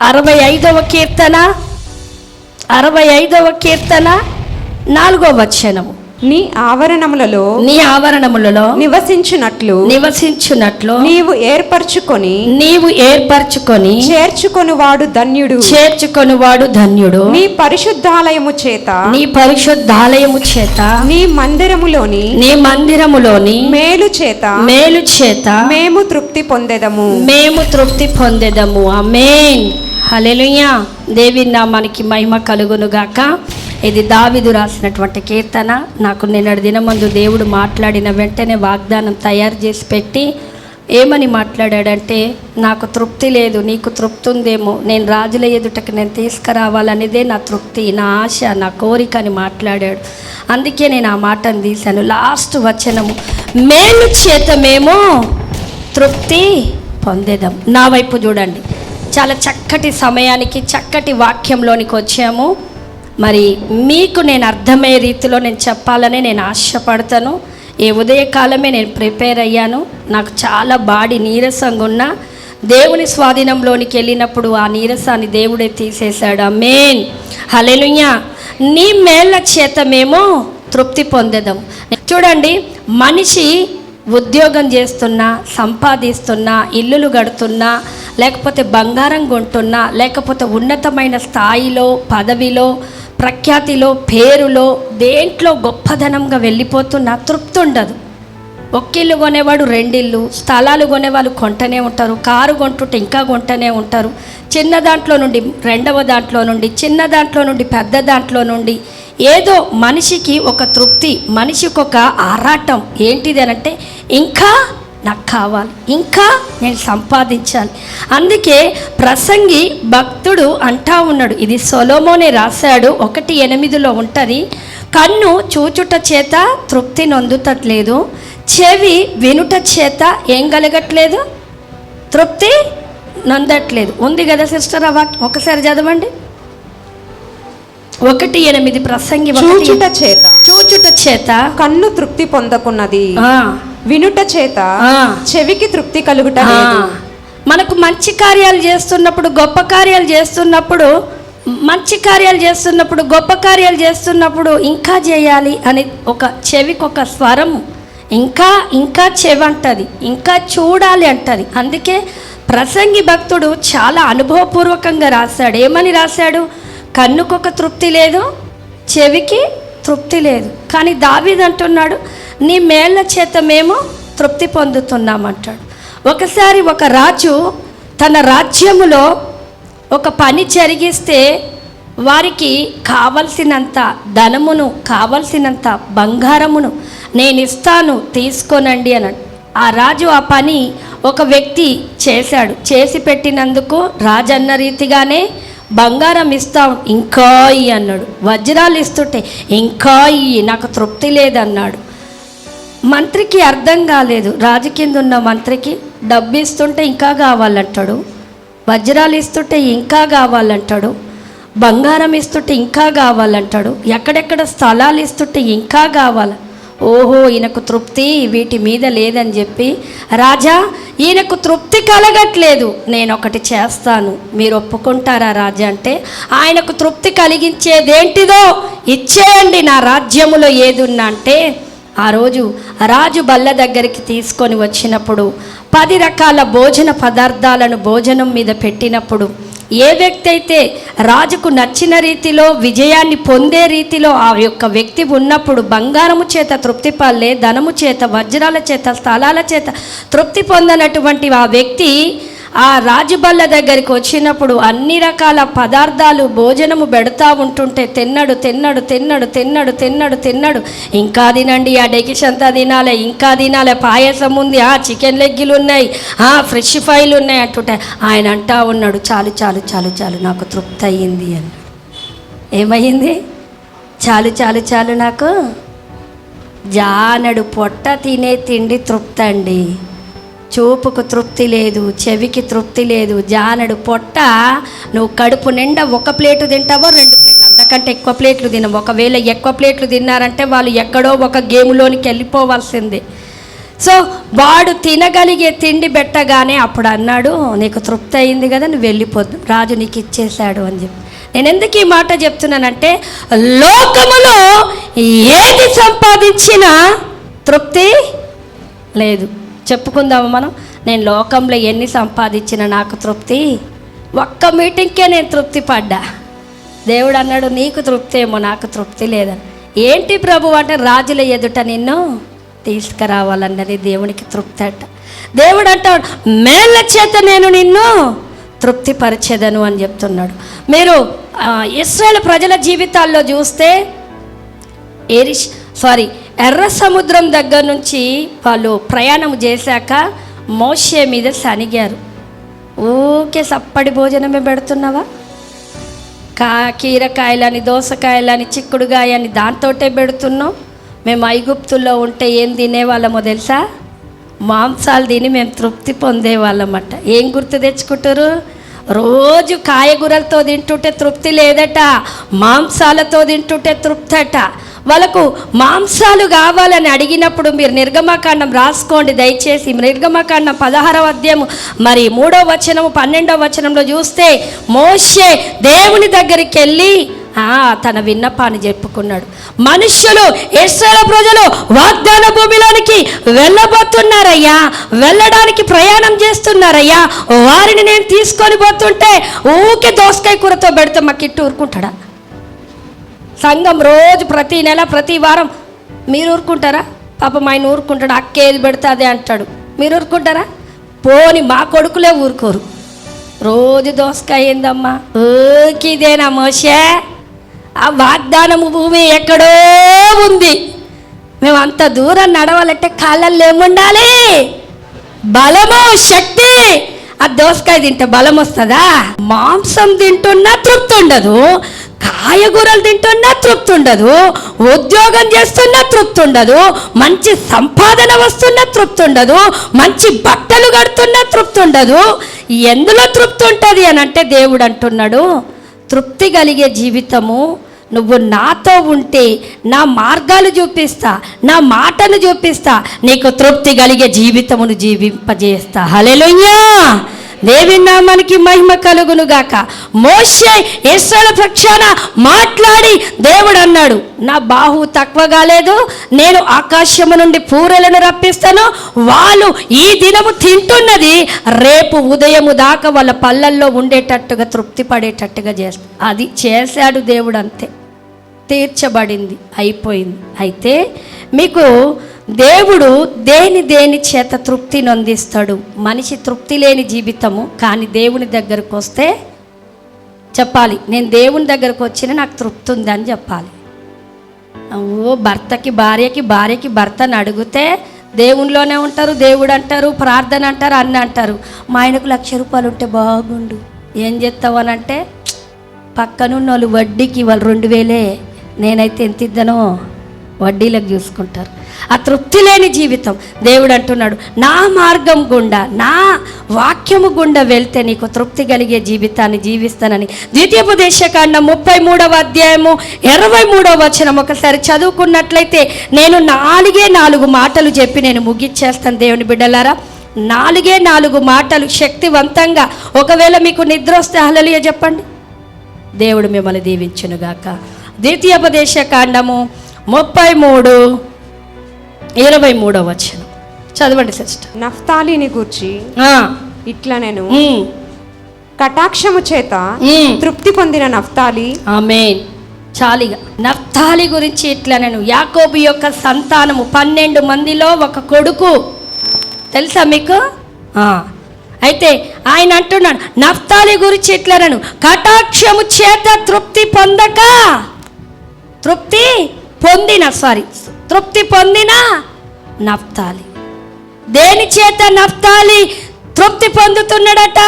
అరవై ఐదవ కీర్తన అరవై ఐదవ కీర్తన నాలుగో వచనము. నీ ఆవరణములలో నీ ఆవరణములలో నివసించునట్లు నివసించున్నట్లు నీవు ఏర్పరచుకొని నీవు ఏర్పరచుకొని చేర్చుకొనువాడు ధన్యుడు. చేర్చుకొనివాడు ధన్యుడు. నీ పరిశుద్ధాలయము చేత నీ పరిశుద్ధాలయము చేత నీ మందిరములోని నీ మందిరములోని మేలు చేత మేలు చేత మేము తృప్తి పొందెదము. మేము తృప్తి పొందెదము. అమేన్ హల్లెలూయా. దేవి నామానికి మహిమ కలుగును గాక. ఇది దావిదు రాసినటువంటి కీర్తన. నాకు నిన్నటి దినమందు దేవుడు మాట్లాడిన వెంటనే వాగ్దానం తయారు చేసి పెట్టి ఏమని మాట్లాడాడంటే నాకు తృప్తి లేదు నీకు తృప్తి ఉందేమో నేను రాజుల ఎదుటకు నేను తీసుకురావాలనేదే నా తృప్తి నా ఆశ నా కోరిక అని మాట్లాడాడు. అందుకే నేను ఆ మాటను తీశాను. లాస్ట్ వచనము. మేలు చేత మేము తృప్తి పొందేదాం. నా వైపు చూడండి. చాలా చక్కటి సమయానికి చక్కటి వాక్యంలోనికి వచ్చాము. మరి మీకు నేను అర్థమయ్యే రీతిలో నేను చెప్పాలని నేను ఆశపడతాను. ఈ ఉదయకాలమే నేను ప్రిపేర్ అయ్యాను. నాకు చాలా బాడీ నీరసంగా ఉన్నా దేవుని స్వాధీనంలోనికి వెళ్ళినప్పుడు ఆ నీరసాన్ని దేవుడే తీసేశాడు. మెయిన్ హలెలుయ్యా నీ మేళ్ళ చేత మేము తృప్తి పొందేదాం. చూడండి మనిషి ఉద్యోగం చేస్తున్నా సంపాదిస్తున్నా ఇల్లులు కడుతున్నా లేకపోతే బంగారం కొంటున్నా లేకపోతే ఉన్నతమైన స్థాయిలో పదవిలో ప్రఖ్యాతిలో పేరులో దేంట్లో గొప్పదనంగా వెళ్ళిపోతున్నా తృప్తి ఉండదు. ఒక్కిల్లు కొనేవాడు రెండిల్లు స్థలాలు కొనేవాళ్ళు కొంటనే ఉంటారు కారు కొంటుంటే ఇంకా కొంటనే ఉంటారు. చిన్న దాంట్లో నుండి రెండవ దాంట్లో నుండి చిన్న దాంట్లో నుండి పెద్ద దాంట్లో నుండి ఏదో మనిషికి ఒక తృప్తి మనిషికి ఒక ఆరాటం ఏంటిది అని అంటే ఇంకా నాకు కావాలి. ఇంకా నేను సంపాదించాలి. అందుకే ప్రసంగి భక్తుడు అంటా ఉన్నాడు. ఇది సొలోమోనే రాశాడు. ఒకటి ఎనిమిదిలో ఉంటుంది. కన్ను చూచుట చేత తృప్తి నొందుతట్లేదు. చెవి వినుట చేత ఏం కలగట్లేదు? తృప్తి నొందట్లేదు. ఉంది కదా సిస్టర్ ఆ వాక్యం? ఒకసారి చదవండి. ఒకటి ఎనిమిది ప్రసంగి చూచుట చేత. చూచుట చేత కన్ను తృప్తి పొందకున్నది. వినుట చేత. చెవికి తృప్తి కలుగుట మనకు మంచి కార్యాలు చేస్తున్నప్పుడు గొప్ప కార్యాలు చేస్తున్నప్పుడు మంచి కార్యాలు చేస్తున్నప్పుడు గొప్ప కార్యాలు చేస్తున్నప్పుడు ఇంకా చేయాలి అని ఒక చెవికి ఒక స్వరం ఇంకా ఇంకా చెవి అంటది ఇంకా చూడాలి అంటది. అందుకే ప్రసంగి భక్తుడు చాలా అనుభవపూర్వకంగా రాశాడు. ఏమని రాశాడు? కన్నుకొక తృప్తి లేదు చెవికి తృప్తి లేదు. కానీ దావీద్ అంటున్నాడు నీ మేళ్ళ చేత మేము తృప్తి పొందుతున్నామంటాడు ఒకసారి ఒక రాజు తన రాజ్యములో ఒక పని జరిగిస్తే వారికి కావలసినంత ధనమును కావలసినంత బంగారమును నేను ఇస్తాను తీసుకోనండి అన్నాడు. ఆ రాజు ఆ పని ఒక వ్యక్తి చేశాడు. చేసి పెట్టినందుకు రాజు అన్న రీతిగానే బంగారం ఇస్తాం ఇంకా అన్నాడు. వజ్రాలు ఇస్తుంటే ఇంకా నాకు తృప్తి లేదన్నాడు. మంత్రికి అర్థం కాలేదు. రాజు కింద ఉన్న మంత్రికి డబ్బు ఇస్తుంటే ఇంకా కావాలంటాడు. వజ్రాలు ఇస్తుంటే ఇంకా కావాలంటాడు. బంగారం ఇస్తుంటే ఇంకా కావాలంటాడు. ఎక్కడెక్కడ స్థలాలు ఇస్తుంటే ఇంకా కావాలి. ఓహో ఈయనకు తృప్తి వీటి మీద లేదని చెప్పి రాజా ఈయనకు తృప్తి కలగట్లేదు. నేను ఒకటి చేస్తాను. మీరు ఒప్పుకుంటారా రాజా అంటే ఆయనకు తృప్తి కలిగించేదేంటిదో ఇచ్చేయండి నా రాజ్యములో ఏదున్నా అంటే ఆ రోజు రాజు బల్ల దగ్గరికి తీసుకొని వచ్చినప్పుడు పది రకాల భోజన పదార్థాలను భోజనం మీద పెట్టినప్పుడు ఏ వ్యక్తి అయితే రాజుకు నచ్చిన రీతిలో విజయాన్ని పొందే రీతిలో ఆ యొక్క వ్యక్తి ఉన్నప్పుడు బంగారము చేత తృప్తి పల్లే ధనము చేత వజ్రాల చేత స్థలాల చేత తృప్తి పొందనటువంటి ఆ వ్యక్తి ఆ రాజుబల్ల దగ్గరికి వచ్చినప్పుడు అన్ని రకాల పదార్థాలు భోజనము పెడతా ఉంటుంటే తిన్నడు తిన్నడు తిన్నడు తిన్నడు తిన్నడు తిన్నడు. ఇంకా తినండి ఆ డెకిష్ అంతా తినాలి ఇంకా తినాలి పాయసం ఉంది ఆ చికెన్ లెగ్గిలు ఉన్నాయి ఆ ఫ్రెష్ ఫ్రైలు ఉన్నాయి అంటుంటే ఆయన అంటా ఉన్నాడు చాలు చాలు చాలు చాలు నాకు తృప్తి అయ్యింది అని ఏమయ్యింది? చాలు చాలు చాలు నాకు? జానడు పొట్ట తినే తిండి తృప్తి అండి చూపుకు తృప్తి లేదు చెవికి తృప్తి లేదు. జానడు పొట్ట నువ్వు కడుపు నిండా ఒక ప్లేటు తింటావో రెండు ప్లేట్లు? అంతకంటే ఎక్కువ ప్లేట్లు తినవు ఒకవేళ ఎక్కువ ప్లేట్లు తిన్నారంటే వాళ్ళు ఎక్కడో ఒక గేమ్లోనికి వెళ్ళిపోవాల్సిందే. సో వాడు తినగలిగే తిండి పెట్టగానే అప్పుడు అన్నాడు నీకు తృప్తి అయింది కదా నువ్వు వెళ్ళిపోద్దు. రాజు నీకు ఇచ్చేశాడు అని చెప్పి. నేను ఎందుకు ఈ మాట చెప్తున్నానంటే లోకములో ఏది సంపాదించినా తృప్తి లేదు. చెప్పుకుందాము మనం. నేను లోకంలో ఎన్ని సంపాదించినా నాకు తృప్తి? ఒక్క మీటింగ్కే నేను తృప్తి పడ్డా. దేవుడు అన్నాడు నీకు తృప్తి ఏమో నాకు తృప్తి లేదని. ఏంటి ప్రభు అంటే రాజుల ఎదుట నిన్ను తీసుకురావాలన్నది దేవునికి తృప్తి అట. దేవుడు అంటాడు మేళ్ళ చేత నేను నిన్ను తృప్తిపరిచేదను అని చెప్తున్నాడు. మీరు ఆ, ఇస్రాయేల్ ప్రజల జీవితాల్లో చూస్తే ఏరిష్ సారీ ఎర్ర సముద్రం దగ్గర నుంచి వాళ్ళు ప్రయాణం చేశాక మోషే మీద సనిగారు ఊకే సప్పడి భోజనమే పెడుతున్నావా? కా కీరకాయలని దోసకాయలని చిక్కుడుగాయని దాంతోటే పెడుతున్నాం మేము ఐగుప్తుల్లో ఉంటే ఏం తినేవాళ్ళమో తెలుసా? మాంసాలు తిని మేము తృప్తి పొందేవాళ్ళమట. ఏం గుర్తు తెచ్చుకుంటారు? రోజు కాయగూరలతో తింటుంటే తృప్తి లేదట మాంసాలతో తింటుంటే తృప్తి అట వాళ్ళకు మాంసాలు కావాలని అడిగినప్పుడు మీరు నిర్గమకాండం రాసుకోండి. దయచేసి నిర్గమకాండం పదహారవ అధ్యాయము మరి మూడో వచనము పన్నెండవ వచనంలో చూస్తే మోషే దేవుని దగ్గరికి వెళ్ళి ఆ, తన విన్నపాన్ని చెప్పుకున్నాడు. మనుష్యులు ఇస్రాయల ప్రజలు వాగ్దాన భూమిలోనికి వెళ్ళబోతున్నారయ్యా. వెళ్ళడానికి ప్రయాణం చేస్తున్నారయ్యా. వారిని నేను తీసుకొని పోతుంటే ఊకే దోసకాయ కూరతో పెడితే మాకి కిట్టు ఊరుకుంటాడా? సంఘం రోజు ప్రతి నెల ప్రతి వారం మీరు ఊరుకుంటారా? పాపం ఆయన ఊరుకుంటాడు అక్క ఏది పెడితే అదే అంటాడు. మీరు ఊరుకుంటారా? పోని మా కొడుకులే ఊరుకోరు. రోజు దోసకాయ ఏందమ్మా? ఊకిదేనా మోషే? ఆ వాగ్దానము భూమి ఎక్కడో ఉంది. మేము అంత దూరం నడవాలంటే కాళ్ళల్లో ఏముండాలి? బలము శక్తి. ఆ దోసకాయ తింటే బలం వస్తుందా? మాంసం తింటున్నా తృప్తి ఉండదు. కాయగూరలు తింటున్నా తృప్తి ఉండదు ఉద్యోగం చేస్తున్నా తృప్తి ఉండదు మంచి సంపాదన వస్తున్నా తృప్తి ఉండదు మంచి బట్టలు కడుతున్నా తృప్తి ఉండదు ఎందులో తృప్తి ఉంటుంది అని అంటే దేవుడు అంటున్నాడు తృప్తి కలిగే జీవితము నువ్వు నాతో ఉంటే నా మార్గాలు చూపిస్తా నా మాటను చూపిస్తా నీకు తృప్తి కలిగే జీవితమును జీవింపజేస్తా. హల్లెలూయా! దేవి నామానికి మహిమ కలుగును గాక మోషే ఈశ్వర పక్షాన మాట్లాడి దేవుడు అన్నాడు నా బాహు తక్కువ కాలేదు నేను ఆకాశము నుండి పూరలను రప్పిస్తాను వాళ్ళు ఈ దినము తింటున్నది రేపు ఉదయము దాకా వాళ్ళ పళ్ళల్లో ఉండేటట్టుగా తృప్తి పడేటట్టుగా చేస్తా అది చేశాడు దేవుడు అంతే. తీర్చబడింది అయిపోయింది. అయితే మీకు దేవుడు దేని దేని చేత తృప్తి నొందిస్తాడు? మనిషి తృప్తి లేని జీవితము కానీ దేవుని దగ్గరకు వస్తే చెప్పాలి నేను దేవుని దగ్గరకు వచ్చిన నాకు తృప్తి ఉందని చెప్పాలి. ఓ భర్తకి భార్యకి భార్యకి భర్తను అడిగితే దేవునిలోనే ఉంటారు దేవుడు అంటారు ప్రార్థన అంటారు అన్న అంటారు. మా ఆయనకు లక్ష రూపాయలు ఉంటే బాగుండు. ఏం చేస్తావు అని అంటే పక్కనున్న వాళ్ళు వడ్డీకి వాళ్ళు రెండు వేలే. నేనైతే ఎంత ఇద్దనో వడ్డీలకు చూసుకుంటారు. ఆ తృప్తి లేని జీవితం దేవుడు అంటున్నాడు నా మార్గం గుండా నా వాక్యము గుండా వెళ్తే నీకు తృప్తి కలిగే జీవితాన్ని జీవిస్తానని. ద్వితీయోపదేశకాండం ముప్పై మూడవ అధ్యాయము ఇరవై మూడవ వచనం. ఒకసారి చదువుకున్నట్లయితే నేను నాలుగే నాలుగు మాటలు చెప్పి నేను ముగిచ్చేస్తాను దేవుని బిడ్డలారా. నాలుగే నాలుగు మాటలు శక్తివంతంగా ఒకవేళ మీకు నిద్ర వస్తే హలలియ చెప్పండి. దేవుడు మిమ్మల్ని దీవించునుగాక. ద్వితీయోపదేశ కాండము ముప్పై మూడు ఇరవై మూడవ వచనం. చదవండి సిస్టర్. నఫ్తాలిని గూర్చి ఇట్లా నేను. కటాక్షము చేత. తృప్తి పొందిన నఫ్తాలి. ఆమేన్. చాలిగా. నఫ్తాలి గురించి ఇట్లా నేను యాకోబు యొక్క సంతానము పన్నెండు మందిలో ఒక కొడుకు. తెలుసా మీకు. అయితే ఆయన అంటున్నాడు నఫ్తాలి గురించి ఇట్లా నేను కటాక్షము చేత తృప్తి పొందక. తృప్తి? పొందిన సారీ తృప్తి పొందిన నప్తాలి దేని చేత నఫ్తాలి తృప్తి పొందుతున్నాడట?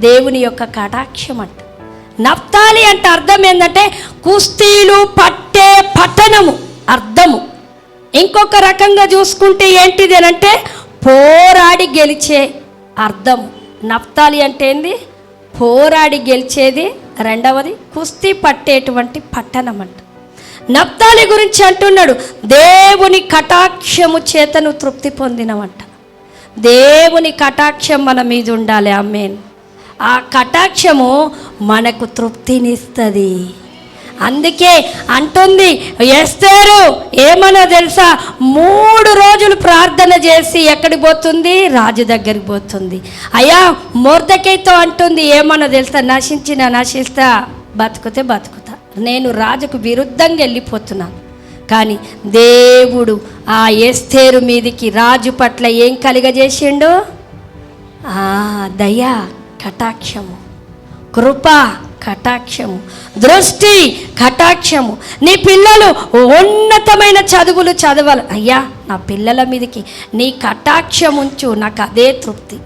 దేవుని యొక్క కటాక్షం అంట. నప్తాలి అంటే అర్థం ఏంటంటే కుస్తీలు పట్టే పట్టణము అర్థము. ఇంకొక రకంగా చూసుకుంటే ఏంటిది అని అంటే పోరాడి గెలిచే అర్థం నఫ్తాలి అంటే ఏంది? పోరాడి గెలిచేది రెండవది కుస్తీ పట్టేటువంటి పట్టణం అంట. నప్తాలి గురించి అంటున్నాడు. దేవుని కటాక్షము చేతను తృప్తి పొందినవంట. దేవుని కటాక్షం మన మీద ఉండాలి. అమ్మేన్ ఆ కటాక్షము మనకు తృప్తినిస్తుంది. అందుకే అంటుంది ఎస్తేరు ఏమన్నా తెలుసా? మూడు రోజులు ప్రార్థన చేసి ఎక్కడికి పోతుంది? రాజు దగ్గరికి పోతుంది. అయ్యా మూర్తకైతో అంటుంది ఏమన్నా తెలుసా? నశించిన నశిస్తా బతుకుతే బతుకుతా నేను రాజుకు విరుద్ధంగా వెళ్ళిపోతున్నాను. కానీ దేవుడు ఆ ఎస్తేరు మీదికి రాజు పట్ల ఏం కలిగజేసిండు? ఆ దయ కటాక్షము కృప కటాక్షము దృష్టి కటాక్షము. నీ పిల్లలు ఉన్నతమైన చదువులు చదవాలి. అయ్యా నా పిల్లల మీదకి నీ కటాక్షం ఉంచు నాకు అదే తృప్తి.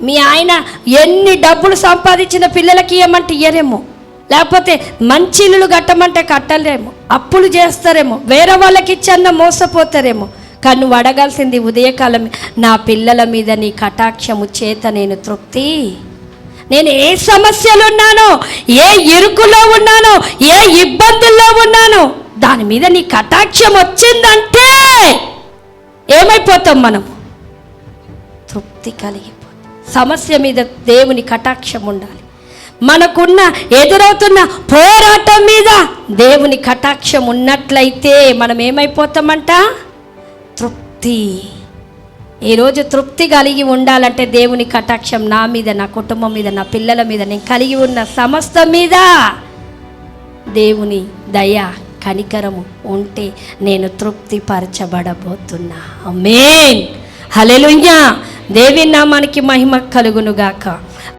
మీ ఆయన ఎన్ని డబ్బులు సంపాదించిన పిల్లలకి ఇవ్వమంటే ఇయ్యరేమో. లేకపోతే మంచి ఇల్లులు కట్టమంటే కట్టలేమో. అప్పులు చేస్తారేమో. వేరే వాళ్ళకి ఇచ్చన్న మోసపోతారేమో. కానీ నువ్వు అడగాల్సింది ఉదయకాలం నా పిల్లల మీద నీ కటాక్షము చేత నేను తృప్తి. నేను ఏ సమస్యలు ఉన్నానో ఏ ఇరుకులో ఉన్నానో ఏ ఇబ్బందుల్లో ఉన్నానో దాని మీద నీ కటాక్షం వచ్చిందంటే ఏమైపోతాం మనం? తృప్తి కలిగిపోతాం. సమస్య మీద దేవుని కటాక్షం ఉండాలి. మనకున్న ఎదురవుతున్న పోరాటం మీద దేవుని కటాక్షం ఉన్నట్లయితే మనం ఏమైపోతామంట? తృప్తి. ఈరోజు తృప్తి కలిగి ఉండాలంటే దేవుని కటాక్షం నా మీద నా కుటుంబం మీద నా పిల్లల మీద నేను కలిగి ఉన్న సమస్త మీద దేవుని దయ కనికరము ఉంటే నేను తృప్తి పరచబడబోతున్నా మేన్ హలెలుయ్యా దేవి నామానికి మహిమ కలుగునుగాక.